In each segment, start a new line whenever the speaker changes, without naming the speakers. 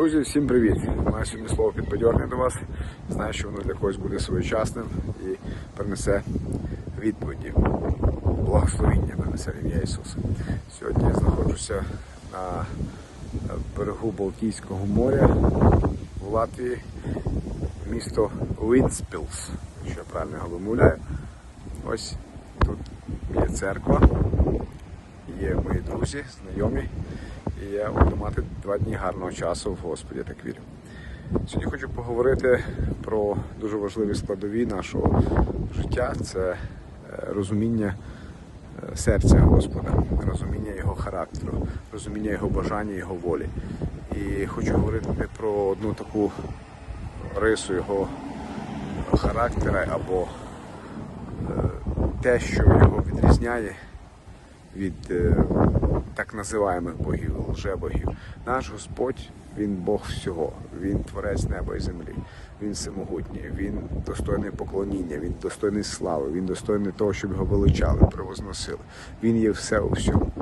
Друзі, всім привіт! Маю сьогодні слово підбадьорне до вас. Знаю, що воно для когось буде своєчасним і принесе відповіді. Благословіння принесе ім'я Ісуса. Сьогодні я знаходжуся на берегу Балтійського моря в Латвії, місто Вінспілс, якщо я правильно його вимовляю. Ось тут є церква, є мої друзі, знайомі. І я буду мати два дні гарного часу в Господі, я так вірю. Сьогодні хочу поговорити про дуже важливі складові нашого життя. Це е, розуміння е, серця Господа, розуміння Його характеру, розуміння Його бажання, Його волі. І хочу говорити про одну таку рису Його характера або е, те, що його відрізняє від так називаємих богів, лжебогів. Наш Господь, Він Бог всього, Він творець неба і землі, Він всемогутній, Він достойний поклоніння, Він достойний слави, Він достойний того, щоб його величали, превозносили. Він є все у всьому.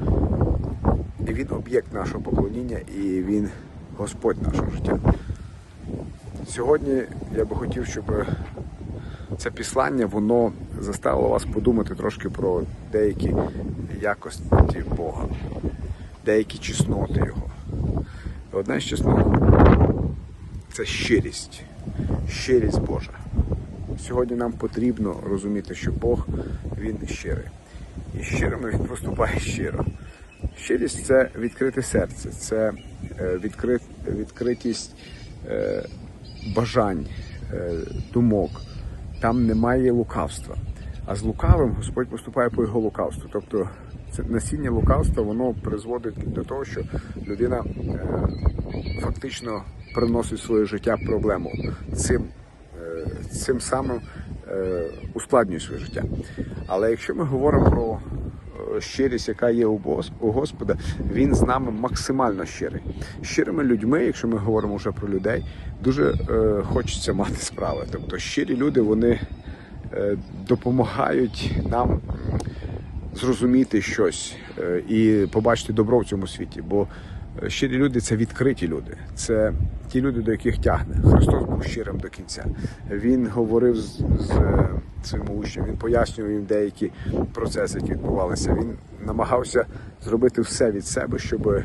І він об'єкт нашого поклоніння, і він Господь нашого життя. Сьогодні я би хотів, щоб це післання воно заставило вас подумати трошки про деякі якості Бога, деякі чесноти Його. Одна з чеснот це щирість, щирість Божа. Сьогодні нам потрібно розуміти, що Бог він щирий. І щирими він поступає щиро. Щирість це відкрите серце, це е, відкрит, відкритість е, бажань, е, думок. Там немає лукавства. А з лукавим Господь поступає по його лукавству. Тобто це насіння лукавства воно призводить до того, що людина е, фактично приносить в своє життя проблему. Цим, е, цим самим е, ускладнює своє життя. Але якщо ми говоримо про е, щирість, яка є у Господа, він з нами максимально щирий. Щирими людьми, якщо ми говоримо вже про людей, дуже е, хочеться мати справи. Тобто щирі люди вони допомагають нам зрозуміти щось е, і побачити добро в цьому світі. Бо е, щирі люди це відкриті люди, це ті люди, до яких тягне. Христос був щирим до кінця. Він говорив з, з е, своїми учнями, він пояснював їм деякі процеси, які відбувалися. Він намагався зробити все від себе, щоб е,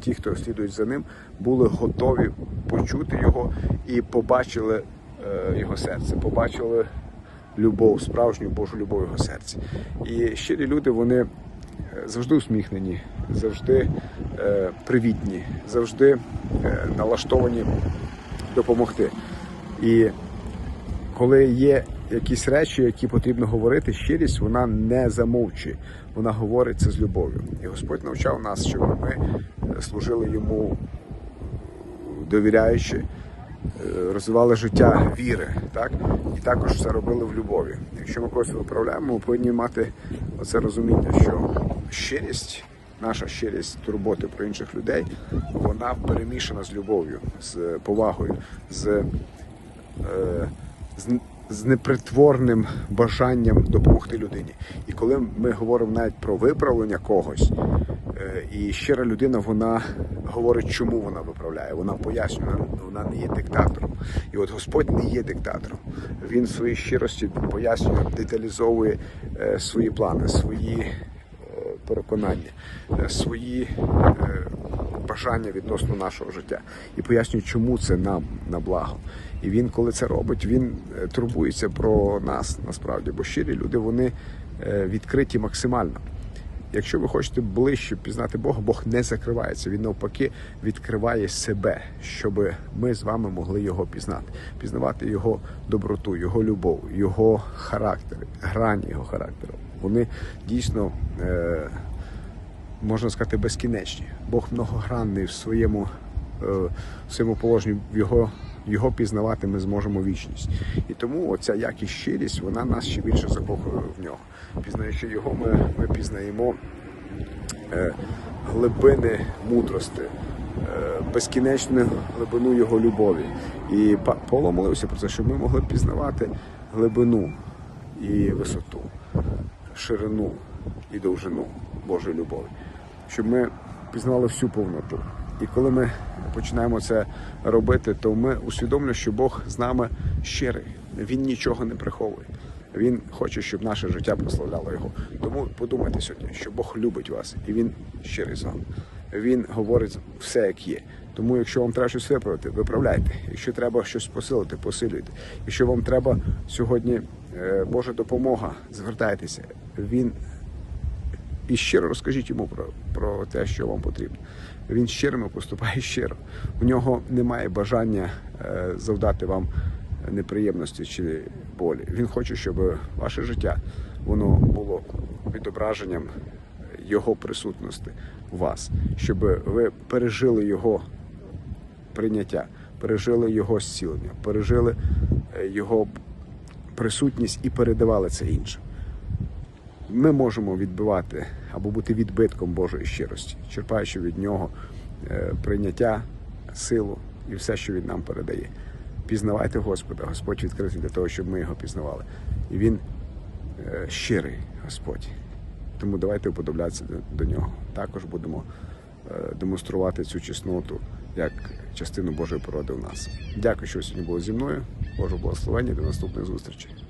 ті, хто слідують за ним, були готові почути його і побачили е, його серце, побачили любов, справжню Божу любов його серці. І щирі люди, вони е, завжди усміхнені, завжди е, привітні, завжди е, налаштовані допомогти. І коли є якісь речі, які потрібно говорити, щирість вона не замовчує, вона говорить це з любов'ю. І Господь навчав нас, щоб ми е, служили йому довіряючи, розвивали життя віри, так? і також все робили в любові. Якщо ми когось виправляємо, ми повинні мати оце розуміння, що щирість, наша щирість турботи про інших людей, вона перемішана з любов'ю, з повагою, з, е, з, з непритворним бажанням допомогти людині. І коли ми говоримо навіть про виправлення когось, е, і щира людина, вона говорить, чому вона виправляє. Вона пояснює, вона- не є диктатором. І от Господь не є диктатором. Він в своїй щирості пояснює, деталізовує е, свої плани, свої е, переконання, е, свої е, бажання відносно нашого життя і пояснює, чому це нам на благо. І він, коли це робить, він е, турбується про нас насправді, бо щирі люди вони е, відкриті максимально. Якщо ви хочете ближче пізнати Бога, Бог не закривається. Він навпаки відкриває себе, щоб ми з вами могли його пізнати, пізнавати його доброту, його любов, його характер, грані його характеру. Вони дійсно е, можна сказати безкінечні. Бог многогранний в своєму, е, в своєму положенні в його. Його пізнавати ми зможемо вічність. І тому оця якість щирість, вона нас ще більше закохує в нього. Пізнаючи його, ми, ми пізнаємо е, глибини мудрости, е, безкінечну глибину його любові. І Па- Павло молився про це, щоб ми могли пізнавати глибину і висоту, ширину і довжину Божої любові, щоб ми пізнавали всю повноту. І коли ми починаємо це робити, то ми усвідомлюємо, що Бог з нами щирий. Він нічого не приховує. Він хоче, щоб наше життя прославляло його. Тому подумайте сьогодні, що Бог любить вас і він щирий з вами. Він говорить все, як є. Тому, якщо вам треба щось виправити, виправляйте. Якщо треба щось посилити, посилюйте. Якщо вам треба сьогодні е, Божа допомога, звертайтеся. Він і щиро розкажіть йому про, про те, що вам потрібно. Він щирими поступає щиро. У нього немає бажання е, завдати вам неприємності чи болі. Він хоче, щоб ваше життя воно було відображенням його присутності у вас, щоб ви пережили його прийняття, пережили його зцілення, пережили е, його присутність і передавали це іншим ми можемо відбивати або бути відбитком Божої щирості, черпаючи від нього е, прийняття, силу і все, що він нам передає. Пізнавайте Господа, Господь відкритий для того, щоб ми його пізнавали. І він е, щирий Господь. Тому давайте уподоблятися до, нього. Також будемо е, демонструвати цю чесноту як частину Божої породи в нас. Дякую, що сьогодні були зі мною. Божого благословення. До наступних зустрічей.